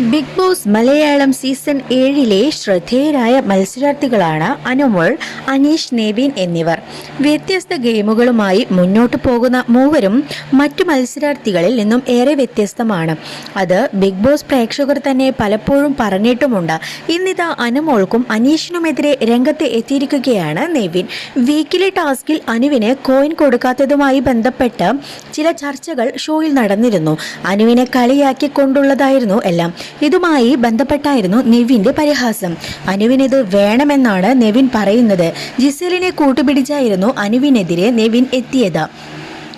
Big boss Malayalam season ഏഴിലെ ശ്രദ്ധേയരായ മത്സരാർത്ഥികളാണ് അനുമോൾ അനീഷ് നേബീൻ എന്നിവർ. വ്യത്യസ്ത ഗെയിമുകളുമായി മുന്നോട്ട് പോകുന്ന മൂവരും മറ്റു മത്സരാർത്ഥികളിൽ നിന്നും ഏറെ വ്യത്യസ്തമാണ്. അത് ബിഗ് ബോസ് പ്രേക്ഷകർ തന്നെ പലപ്പോഴും പറഞ്ഞിട്ടുമുണ്ട്. ഇന്നിതാ അനുമോൾക്കും അനീഷിനുമെതിരെ രംഗത്ത് എത്തിയിരിക്കുകയാണ് നെവിൻ. വീക്കിലെ ടാസ്കിൽ അനുവിന് കോയിൻ കൊടുക്കാത്തതുമായി ബന്ധപ്പെട്ട് ചില ചർച്ചകൾ ഷോയിൽ നടന്നിരുന്നു. അനുവിനെ കളിയാക്കിക്കൊണ്ടുള്ളതായിരുന്നു എല്ലാം. ഇതുമായി ബന്ധപ്പെട്ടായിരുന്നു നെവിന്റെ പരിഹാസം. അനുവിനിത് വേണമെന്നാണ് നെവിൻ പറയുന്നത്. ജിസേലിനെ കൂട്ടുപിടിച്ചായിരുന്നു അനുവിനെതിരെ നെവിൻ എത്തിയത്.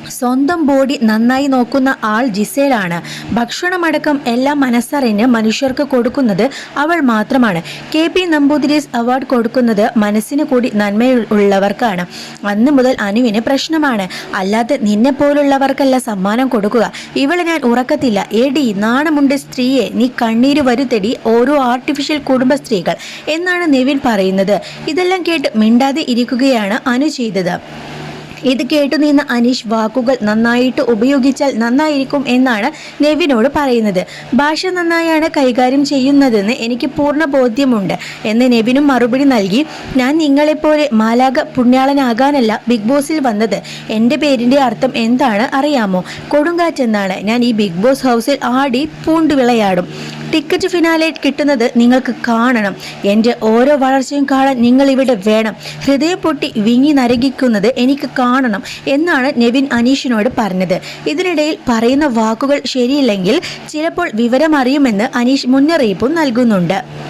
സ്വന്തം ബോഡി നന്നായി നോക്കുന്ന ആൾ ജിസേലാണ്. ഭക്ഷണമടക്കം എല്ലാം മനസ്സറിഞ്ഞ് മനുഷ്യർക്ക് കൊടുക്കുന്നത് അവൾ മാത്രമാണ്. കെ പി നമ്പൂതിരീസ് അവാർഡ് കൊടുക്കുന്നത് മനസ്സിന് കൂടി നന്മയുള്ളവർക്കാണ്. അന്ന് മുതൽ അനുവിന് പ്രശ്നമാണ്. അല്ലാതെ നിന്നെ പോലുള്ളവർക്കല്ല സമ്മാനം കൊടുക്കുക. ഇവളെ ഞാൻ ഉറക്കത്തില്ല. എടി നാണമുണ്ട് സ്ത്രീയെ. നീ കണ്ണീര് വരുത്തടി ഓരോ ആർട്ടിഫിഷ്യൽ കുടുംബ സ്ത്രീകൾ എന്നാണ് നെവിൻ പറയുന്നത്. ഇതെല്ലാം കേട്ട് മിണ്ടാതെ ഇരിക്കുകയാണ് അനു ചെയ്തത്. ഇത് കേട്ടു നിന്ന അനീഷ് വാക്കുകൾ നന്നായിട്ട് ഉപയോഗിച്ചാൽ നന്നായിരിക്കും എന്നാണ് നെവിനോട് പറയുന്നത്. ഭാഷ നന്നായാണ് കൈകാര്യം ചെയ്യുന്നതെന്ന് എനിക്ക് പൂർണ ബോധ്യമുണ്ട് എന്ന് നെവിനും മറുപടി നൽകി. ഞാൻ നിങ്ങളെപ്പോലെ മാലാക പുണ്യാളനാകാനല്ല ബിഗ് ബോസിൽ വന്നത്. എന്റെ പേരിന്റെ അർത്ഥം എന്താണ് അറിയാമോ? കൊടുങ്കാറ്റെന്നാണ്. ഞാൻ ഈ ബിഗ് ബോസ് ഹൗസിൽ ആടി പൂണ്ടു വിളയാടും ടിക്കറ്റ് ഫിനാലെ കിട്ടുന്നത് നിങ്ങൾക്ക് കാണണം. എന്റെ ഓരോ വളർച്ചയും കാണാൻ നിങ്ങൾ ഇവിടെ വേണം. ഹൃദയം പൊട്ടി വിങ്ങി നരകിക്കുന്നത് എനിക്ക് കാണണം എന്നാണ് നെവിൻ അനീഷിനോട് പറഞ്ഞത്. ഇതിനിടയിൽ പറയുന്ന വാക്കുകൾ ശരിയില്ലെങ്കിൽ ചിലപ്പോൾ വിവരമറിയുമെന്ന് അനീഷ് മുന്നറിയിപ്പും നൽകുന്നുണ്ട്.